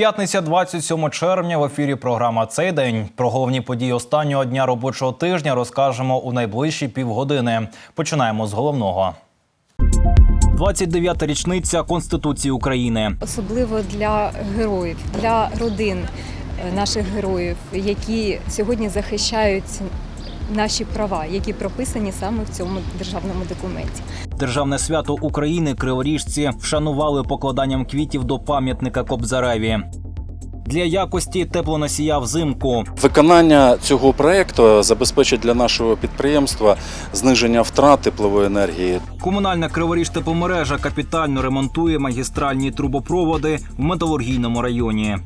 П'ятниця, 27 червня. В ефірі програма цей день. Про головні події останнього дня робочого тижня розкажемо у найближчі півгодини. Починаємо з головного. 29-та річниця Конституції України. особливо для героїв, для родин е, наших героїв, які сьогодні захищають наші права, які прописані саме в цьому державному документі. Державне свято України криворіжці вшанували покладанням квітів до пам'ятника Кобзареві. Для якості теплоносія взимку Виконання цього проекту забезпечить для нашого підприємства зниження втрат теплової енергії. комунальна криворіж тепломережа капітально ремонтує магістральні трубопроводи в металургійному районі.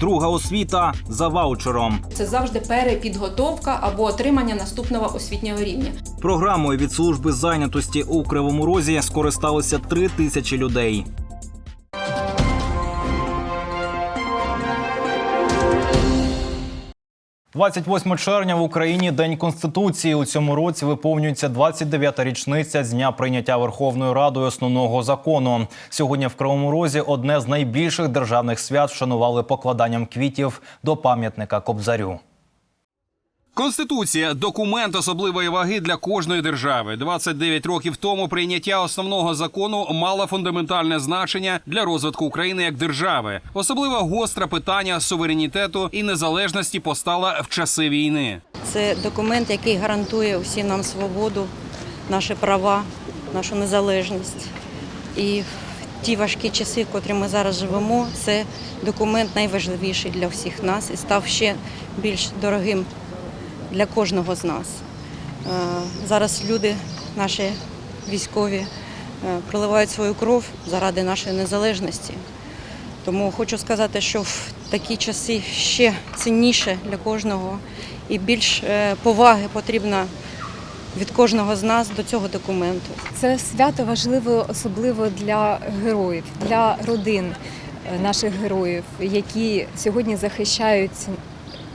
Друга освіта за ваучером. Це завжди перепідготовка або отримання наступного освітнього рівня. Програмою від служби зайнятості у Кривому Розі скористалися три тисячі людей. «28 червня в Україні День Конституції. У цьому році виповнюється 29-та річниця з дня прийняття Верховною Радою основного закону. Сьогодні в Кривому Розі одне з найбільших державних свят вшанували покладанням квітів до пам'ятника Кобзарю. Конституція документ особливої ваги для кожної держави. 29 років тому прийняття основного закону мало фундаментальне значення для розвитку України як держави. Особливо гостре питання суверенітету і незалежності постала в часи війни. Це документ, який гарантує усім нам свободу, наші права, нашу незалежність. І ті важкі часи, в котрі ми зараз живемо, це документ найважливіший для всіх нас і став ще більш дорогим для кожного з нас. Е, Зараз люди, наші військові, е, проливають свою кров заради нашої незалежності. Тому хочу сказати, що в такі часи ще цінніше для кожного і більш е, поваги потрібно від кожного з нас до цього документу. Це свято важливо особливо для героїв, для родин наших героїв, які сьогодні захищають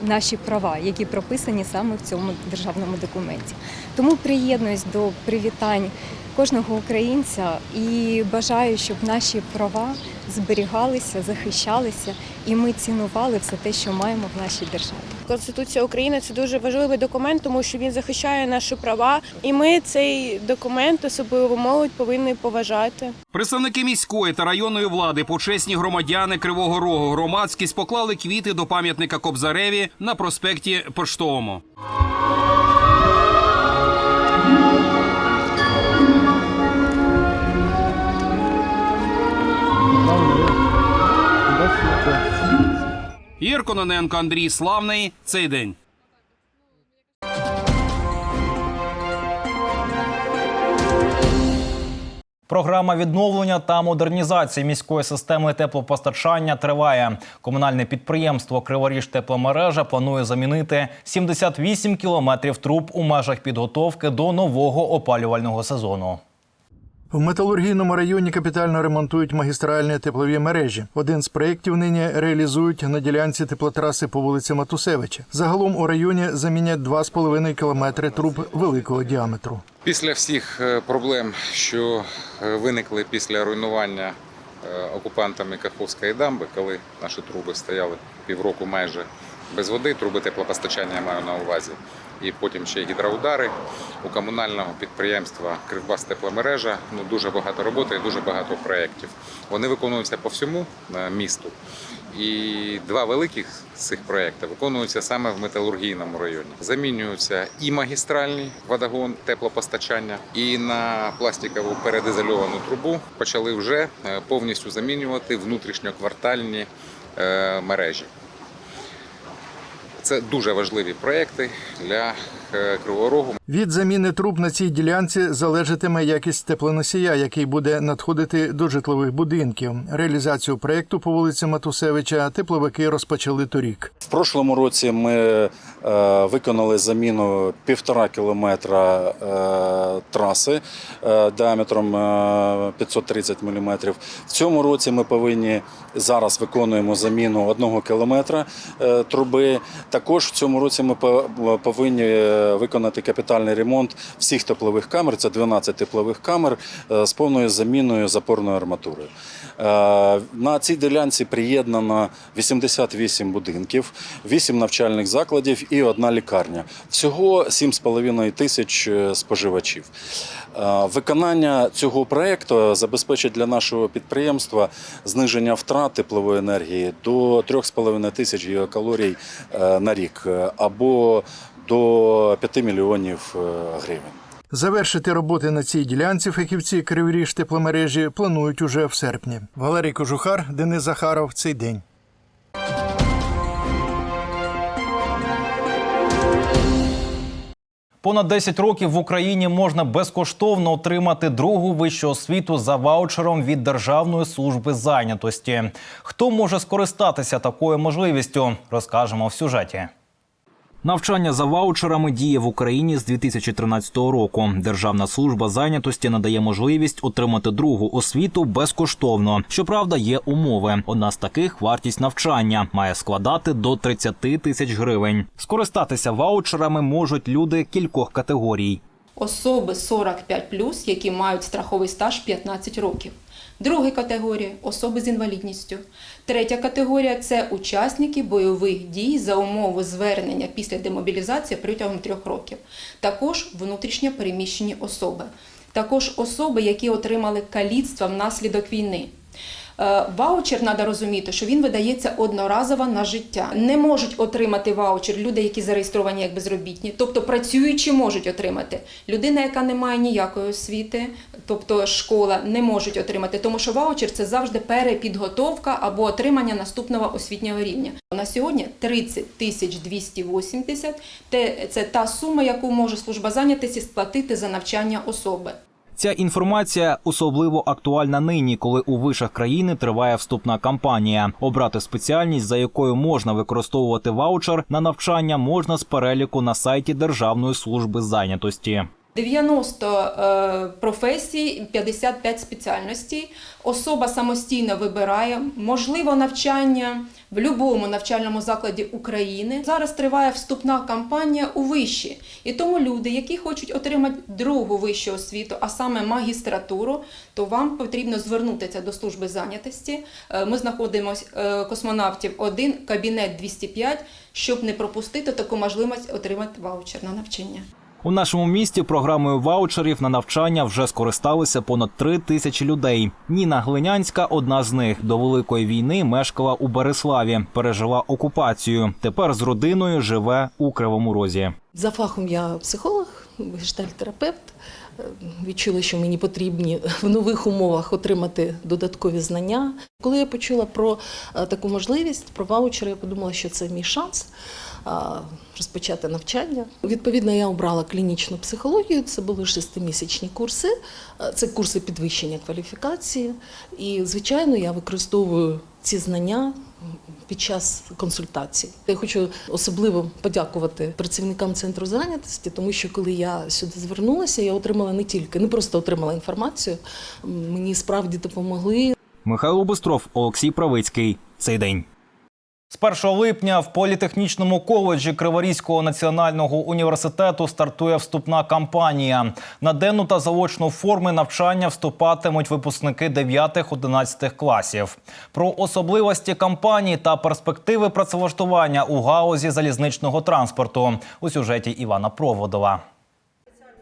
наші права, які прописані саме в цьому державному документі. Тому приєднуюсь до привітань кожного українця і бажаю, щоб наші права зберігалися, захищалися, і ми цінували все те, що маємо в нашій державі. Конституція України це дуже важливий документ, тому що він захищає наші права, і ми цей документ, особливо молодь, повинні поважати. Представники міської та районної влади, почесні громадяни Кривого Рогу, громадськість поклали квіти до пам'ятника Кобзареві на проспекті Поштовому. Кононенко, Андрій Славний. Цей день. Програма відновлення та модернізації міської системи теплопостачання триває. Комунальне підприємство Криворіж тепломережа планує замінити 78 кілометрів труб у межах підготовки до нового опалювального сезону. В металургійному районі капітально ремонтують магістральні теплові мережі. Один з проєктів нині реалізують на ділянці теплотраси по вулиці Матусевича. Загалом у районі замінять 2,5 кілометри труб великого діаметру. Після всіх е, проблем, що е, виникли після руйнування е, окупантами Каховської дамби, коли наші труби стояли півроку майже без води, труби теплопостачання маю на увазі, і потім ще гідроудари у комунального підприємства Кривбас тепломережа. Ну дуже багато роботи і дуже багато проєктів. Вони виконуються по всьому е, місту. І два великих з цих проєктів виконуються саме в металургійному районі. Замінюються і магістральний водогон теплопостачання, і на пластикову передизольовану трубу почали вже е, повністю замінювати внутрішньоквартальні е, мережі. Це дуже важливі проекти для е, Кривого. Від заміни труб на цій ділянці залежатиме якість теплоносія, який буде надходити до житлових будинків. Реалізацію проєкту по вулиці Матусевича тепловики розпочали торік. В прошлому році ми е, виконали заміну півтора кілометра е, траси е, діаметром е, 530 мм. В цьому році ми повинні зараз виконуємо заміну одного кілометра труби. Також в цьому році ми повинні виконати капітальний ремонт всіх теплових камер. Це 12 теплових камер е, з повною заміною запорної арматури. Е, На цій ділянці приєднано 88 будинків, 8 навчальних закладів і одна лікарня. Всього 7,5 тисяч е, споживачів. Виконання цього проєкту забезпечить для нашого підприємства зниження втрат теплової енергії до 3,5 тисяч гігакалорій на рік або до 5 мільйонів е, гривень. Завершити роботи на цій ділянці фахівці Криворіж тепломережі планують уже в серпні. Валерій Кожухар, Денис Захаров. Цей день. Понад 10 років в Україні можна безкоштовно отримати другу вищу освіту за ваучером від Державної служби зайнятості. Хто може скористатися такою можливістю, розкажемо в сюжеті. Навчання за ваучерами діє в Україні з 2013 року. Державна служба зайнятості надає можливість отримати другу освіту безкоштовно. Щоправда, є умови. Одна з таких вартість навчання має складати до 30 тисяч гривень. Скористатися ваучерами можуть люди кількох категорій. Особи 45+, які мають страховий стаж 15 років. Друга категорія особи з інвалідністю. Третя категорія це учасники бойових дій за умови звернення після демобілізації протягом трьох років. Також внутрішньо переміщені особи. Також особи, які отримали каліцтва внаслідок війни. Е, Ваучер треба розуміти, що він видається одноразово на життя. Не можуть отримати ваучер люди, які зареєстровані як безробітні, тобто працюючі можуть отримати. Людина, яка не має ніякої освіти, тобто школа, не можуть отримати, тому що ваучер це завжди перепідготовка або отримання наступного освітнього рівня. На сьогодні 30 тисяч 280 – це та сума, яку може служба зайнятості сплатити за навчання особи. Ця інформація особливо актуальна нині, коли у вишах країни триває вступна кампанія. Обрати спеціальність, за якою можна використовувати ваучер на навчання, можна з переліку на сайті Державної служби зайнятості. 90 е, професій, 55 спеціальностей. Особа самостійно вибирає можливо навчання в будь-якому навчальному закладі України. Зараз триває вступна кампанія у виші. І тому люди, які хочуть отримати другу вищу освіту, а саме магістратуру, то вам потрібно звернутися до служби зайнятості. Е, Ми знаходимося е, космонавтів 1, кабінет 205, щоб не пропустити таку можливість отримати ваучер на навчання. У нашому місті програмою ваучерів на навчання вже скористалися понад три тисячі людей. Ніна Глинянська одна з них. До великої війни мешкала у Береславі, пережила окупацію. Тепер з родиною живе у Кривому Розі. За фахом я психолог, гештальтерапевт. Відчула, що мені потрібні в нових умовах отримати додаткові знання. Коли я почула про е, таку можливість, про ваучери, я подумала, що це мій шанс розпочати навчання. Відповідно, я обрала клінічну психологію. Це були шестимісячні курси, це курси підвищення кваліфікації. І, звичайно, я використовую ці знання під час консультацій. Я хочу особливо подякувати працівникам центру зайнятості, тому що коли я сюди звернулася, я отримала не тільки не просто отримала інформацію, мені справді допомогли. Михайло Бистров, Олексій Правицький. Цей день. З 1 липня в політехнічному коледжі Криворізького національного університету стартує вступна кампанія. На денну та заочну форми навчання вступатимуть випускники 9-11 класів. Про особливості кампанії та перспективи працевлаштування у гаузі залізничного транспорту у сюжеті Івана Проводова.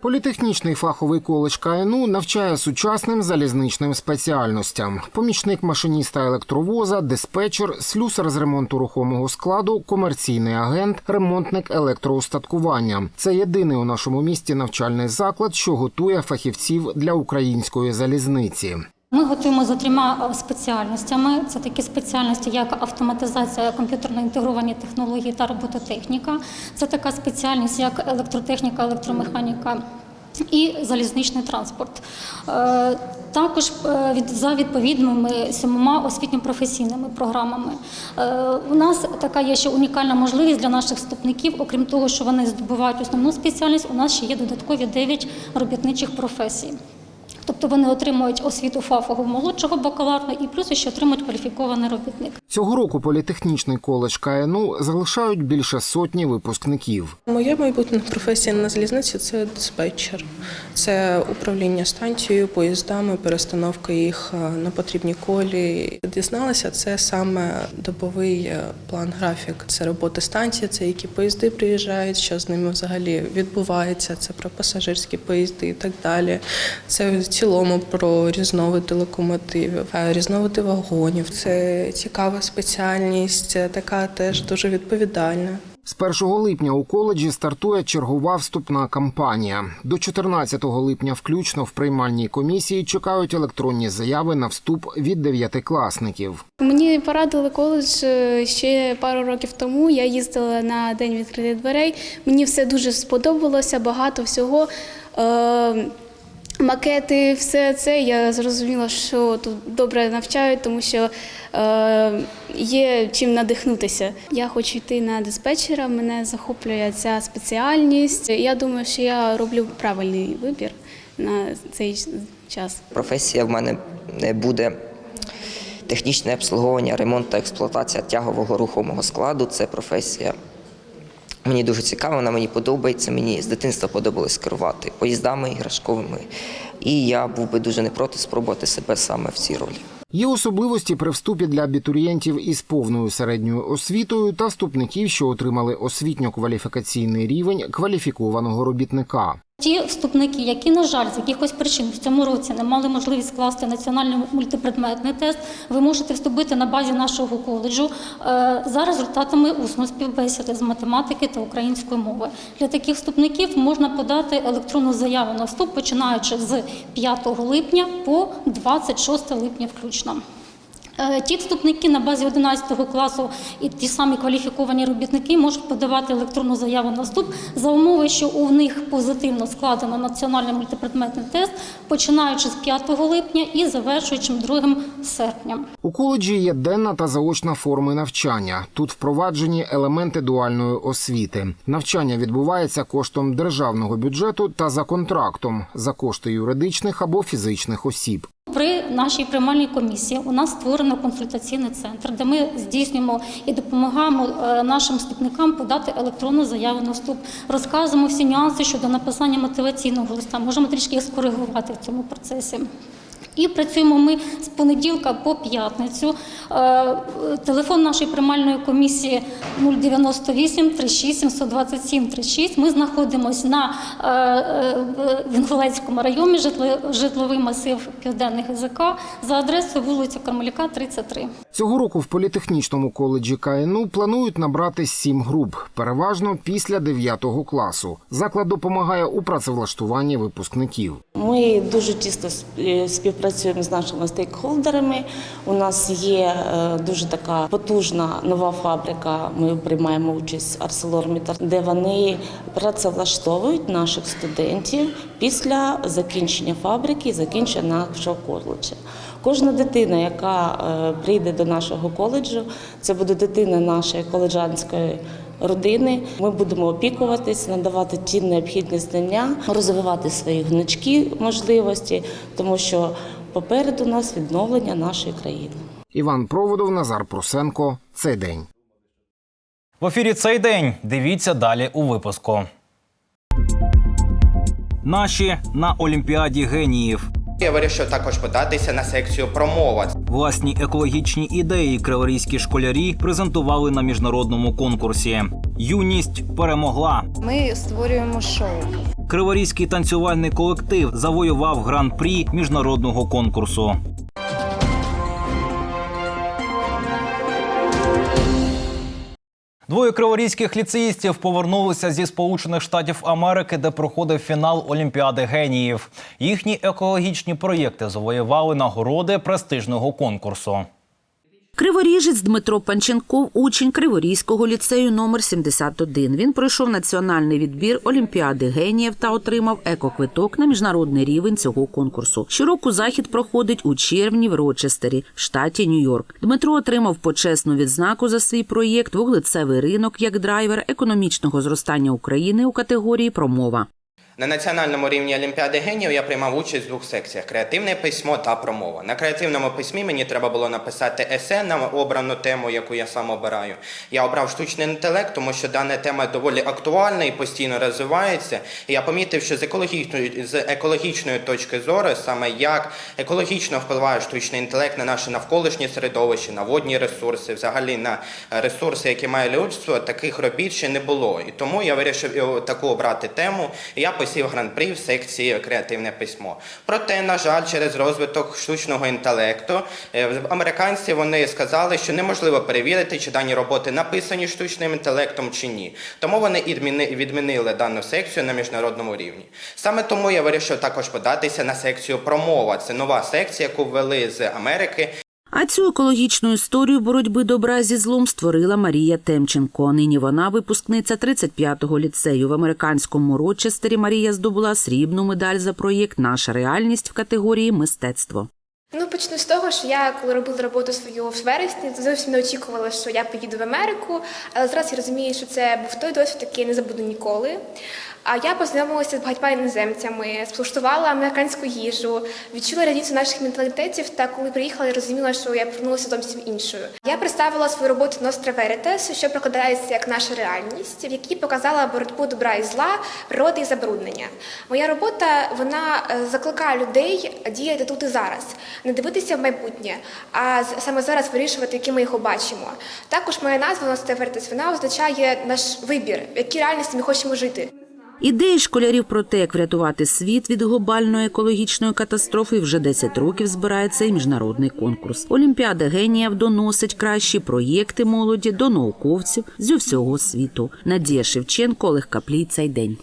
Політехнічний фаховий коледж КНУ навчає сучасним залізничним спеціальностям: помічник машиніста електровоза, диспетчер, слюсар з ремонту рухомого складу, комерційний агент, ремонтник електроустаткування. Це єдиний у нашому місті навчальний заклад, що готує фахівців для української залізниці. Ми готуємо за трьома е, спеціальностями. Це такі спеціальності, як автоматизація, комп'ютерно інтегровані технології та робототехніка. Це така спеціальність, як електротехніка, електромеханіка. І залізничний транспорт. Е, Також е, за відповідними сьомома освітньо-професійними програмами. У нас така є ще унікальна можливість для наших вступників. Окрім того, що вони здобувають основну спеціальність, у нас ще є додаткові 9 робітничих професій. Тобто вони отримують освіту фахового молодшого бакалавра і плюс ще отримують кваліфікований робітник. Цього року політехнічний коледж КНУ залишають більше сотні випускників. Моя майбутня професія на залізниці це диспетчер. Це управління станцією, поїздами, перестановка їх е, на потрібні колії. Дізналася, це саме добовий е, план графік. Це робота станції, це які поїзди приїжджають, що з ними взагалі відбувається. Це про пасажирські поїзди і так далі. Це цілому про різновиди локомотивів, е, різновиди вагонів. Це цікава спеціальність, така теж дуже відповідальна. З 1 липня у коледжі стартує чергова вступна кампанія. До 14 липня включно в приймальній комісії чекають електронні заяви на вступ від дев'ятикласників. Мені порадили коледж е, ще пару років тому. Я їздила на день відкритих дверей. Мені все дуже сподобалося, багато всього. Макети, все це я зрозуміла, що тут добре навчають, тому що е, є чим надихнутися. Я хочу йти на диспетчера, мене захоплює ця спеціальність. Я думаю, що я роблю правильний вибір на цей час. Професія в мене е, буде технічне обслуговування, ремонт та експлуатація тягового рухомого складу. Це професія. Мені дуже цікаво, вона мені подобається. Мені з дитинства подобалось керувати поїздами іграшковими. І я був би дуже не проти спробувати себе саме в цій ролі. Є особливості при вступі для абітурієнтів із повною середньою освітою та вступників, що отримали освітньо-кваліфікаційний рівень кваліфікованого робітника. Ті вступники, які, на жаль, з якихось причин в цьому році не мали можливість скласти національний мультипредметний тест, ви можете вступити на базі нашого коледжу е, за результатами усної співбесіди з математики та української мови. Для таких вступників можна подати електронну заяву на вступ, починаючи з 5 липня по 26 липня включно. Е, Ті вступники на базі 11 класу і ті самі кваліфіковані робітники можуть подавати електронну заяву на вступ за умови, що у них позитивно складено національний мультипредметний тест, починаючи з 5 липня і завершуючи 2 серпня. У коледжі є денна та заочна форми навчання. Тут впроваджені елементи дуальної освіти. Навчання відбувається коштом державного бюджету та за контрактом за кошти юридичних або фізичних осіб. При нашій приймальній комісії у нас створено консультаційний центр, де ми здійснюємо і допомагаємо е, нашим вступникам подати електронну заяву на вступ. Розказуємо всі нюанси щодо написання мотиваційного листа. Можемо трішки їх скоригувати в цьому процесі. І працюємо ми з понеділка по п'ятницю. Е, Телефон нашої приймальної комісії 098 36 727 36. Ми знаходимося на е, е, в Інгулецькому районі, житло- житловий масив Південний ГЗК за адресою вулиця Кармеляка, 33. Цього року в політехнічному коледжі КНУ планують набрати сім груп, переважно після 9 класу. Заклад допомагає у працевлаштуванні випускників. Ми дуже тісно сп- співпрацюємо з нашими стейкхолдерами. У нас є е, дуже така потужна нова фабрика. Ми приймаємо участь ArcelorMittal, де вони працевлаштовують наших студентів після закінчення фабрики і закінчення нашого коледжу. Кожна дитина, яка е, прийде до нашого коледжу, це буде дитина нашої коледжанської родини. Ми будемо опікуватись, надавати ті необхідні знання, розвивати свої гнучкі можливості, тому що попереду нас відновлення нашої країни. Іван Проводов, Назар Прусенко. Цей день. В ефірі цей день. Дивіться далі у випуску. Наші на Олімпіаді геніїв. Я вирішив також податися на секцію промова. Власні екологічні ідеї криворізькі школярі презентували на міжнародному конкурсі. Юність перемогла. Ми створюємо шоу. Криворізький танцювальний колектив завоював гран-прі міжнародного конкурсу. Двоє криворізьких ліцеїстів повернулися зі Сполучених Штатів Америки, де проходив фінал Олімпіади геніїв. Їхні екологічні проєкти завоювали нагороди престижного конкурсу. Криворіжець Дмитро Панченков, учень Криворізького ліцею номер 71. Він пройшов національний відбір Олімпіади геніїв та отримав екоквиток на міжнародний рівень цього конкурсу. Щороку захід проходить у червні в Рочестері, штаті Нью-Йорк. Дмитро отримав почесну відзнаку за свій проєкт Вуглецевий ринок як драйвер економічного зростання України у категорії Промова. На національному рівні Олімпіади генів я приймав участь в двох секціях: креативне письмо та промова. На креативному письмі мені треба було написати есе на обрану тему, яку я сам обираю. Я обрав штучний інтелект, тому що дана тема доволі актуальна і постійно розвивається. І я помітив, що з екологічної з екологічної точки зору, саме як екологічно впливає штучний інтелект на наше навколишнє середовище, на водні ресурси, взагалі на ресурси, які має людство, таких робіт ще не було. І тому я вирішив таку обрати тему. Я посів гран-прі в секції креативне письмо. Проте, на жаль, через розвиток штучного інтелекту е, американці вони сказали, що неможливо перевірити, чи дані роботи написані штучним інтелектом чи ні. Тому вони відмінили дану секцію на міжнародному рівні. Саме тому я вирішив також податися на секцію промова. Це нова секція, яку ввели з Америки. А цю екологічну історію боротьби добра зі злом створила Марія Темченко. Нині вона випускниця 35-го ліцею. В американському Рочестері Марія здобула срібну медаль за проєкт Наша реальність в категорії мистецтво. Ну, почну з того, що я коли робила роботу свою в вересні, зовсім не очікувала, що я поїду в Америку. Але зараз я розумію, що це був той досвід, який я не забуду ніколи. А я познайомилася з багатьма іноземцями, спуштувала американську їжу, відчула різницю наших менталітетів. Та коли приїхала, я розуміла, що я повернулася зовсім іншою. Я представила свою роботу Nostra Veritas, що прокладається як наша реальність, в якій показала боротьбу добра і зла, природи і забруднення. Моя робота вона е, закликає людей діяти тут і зараз, не дивитися в майбутнє, а саме зараз вирішувати, які ми його бачимо. Також моя назва Nostra Veritas, вона означає наш вибір, в якій реальності ми хочемо жити. Ідеї школярів про те, як врятувати світ від глобальної екологічної катастрофи, вже 10 років збирає цей міжнародний конкурс. Олімпіада геніїв доносить кращі проєкти молоді до науковців зі всього світу. Надія Шевченко, Олег Каплій. Цей день.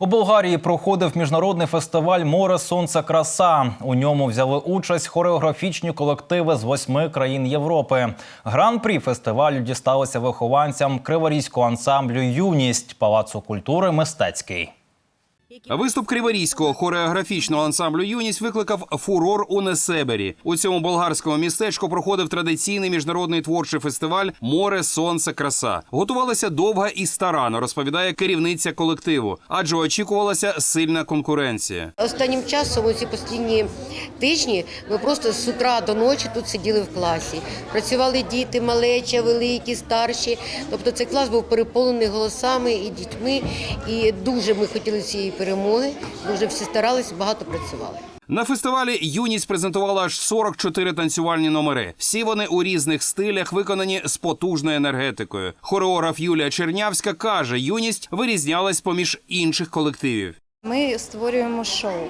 У Болгарії проходив міжнародний фестиваль Море Сонце Краса. У ньому взяли участь хореографічні колективи з восьми країн Європи. Гран-прі фестивалю дісталося вихованцям криворізького ансамблю Юність Палацу культури Мистецький. Виступ криворізького хореографічного ансамблю Юність викликав фурор у Несебері. У цьому болгарському містечку проходив традиційний міжнародний творчий фестиваль Море, сонце, краса. Готувалася довга і старано, розповідає керівниця колективу, адже очікувалася сильна конкуренція. Останнім часом, у ці останні тижні, ми просто з утра до ночі тут сиділи в класі. Працювали діти, малеча, великі, старші. Тобто цей клас був переповнений голосами і дітьми. І дуже ми хотіли цієї перемоги. Дуже всі старалися, багато працювали. На фестивалі Юність презентувала аж 44 танцювальні номери. Всі вони у різних стилях виконані з потужною енергетикою. Хореограф Юлія Чернявська каже, юність вирізнялась поміж інших колективів. Ми створюємо шоу.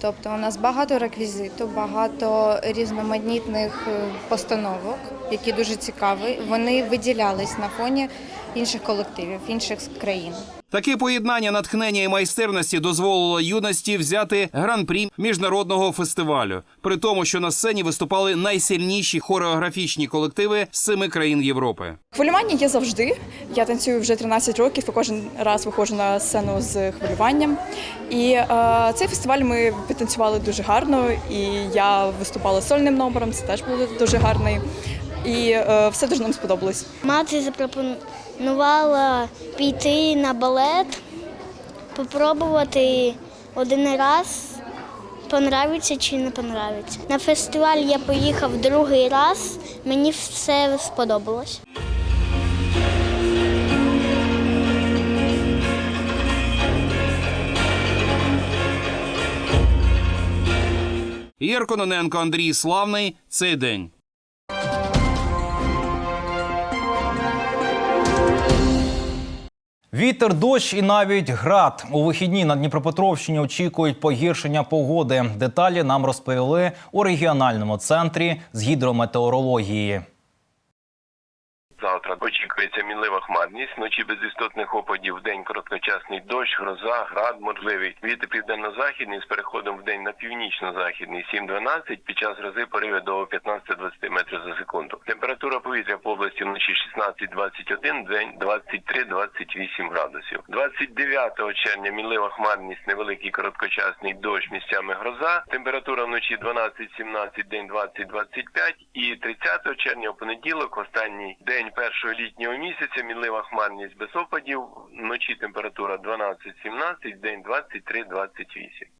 Тобто у нас багато реквізиту, багато різноманітних е, постановок, які дуже цікаві. Вони виділялись на фоні інших колективів, інших країн. Таке поєднання натхнення і майстерності дозволило юності взяти гран-прі міжнародного фестивалю, при тому, що на сцені виступали найсильніші хореографічні колективи з семи країн Європи. Хвилювання є завжди. Я танцюю вже 13 років і кожен раз виходжу на сцену з хвилюванням. І е, цей фестиваль ми підтанцювали дуже гарно, і я виступала сольним номером, це теж було дуже гарний. І е, все дуже нам сподобалось. Мати запропонувала піти на балет, попробувати один раз, понравиться чи не понравиться. На фестиваль я поїхав другий раз, мені все сподобалось. Єр Кононенко, Андрій Славний. Цей день. Вітер, дощ і навіть град у вихідні на Дніпропетровщині очікують погіршення погоди. Деталі нам розповіли у регіональному центрі з гідрометеорології. За завтра очікується мінлива хмарність, вночі без істотних опадів, день короткочасний дощ, гроза, град можливий. Вітер південно-західний з переходом в день на північно-західний 7-12, під час грози пориви до 15-20 метрів за секунду. Температура повітря по області вночі 16-21, день 23-28 градусів. 29 червня мінлива хмарність, невеликий короткочасний дощ, місцями гроза. Температура вночі 12-17, день 20-25 і 30 червня у понеділок, останній день першого літнього місяця, мінлива хмарність без опадів, вночі температура 12-17, день 23-28.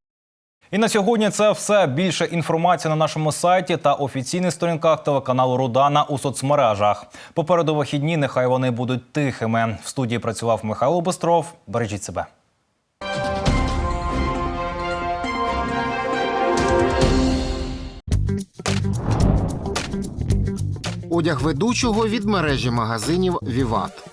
І на сьогодні це все. Більше інформації на нашому сайті та офіційних сторінках телеканалу Рудана у соцмережах. Попереду вихідні, нехай вони будуть тихими. В студії працював Михайло Бостров. Бережіть себе. одяг ведучого від мережі магазинів Віват.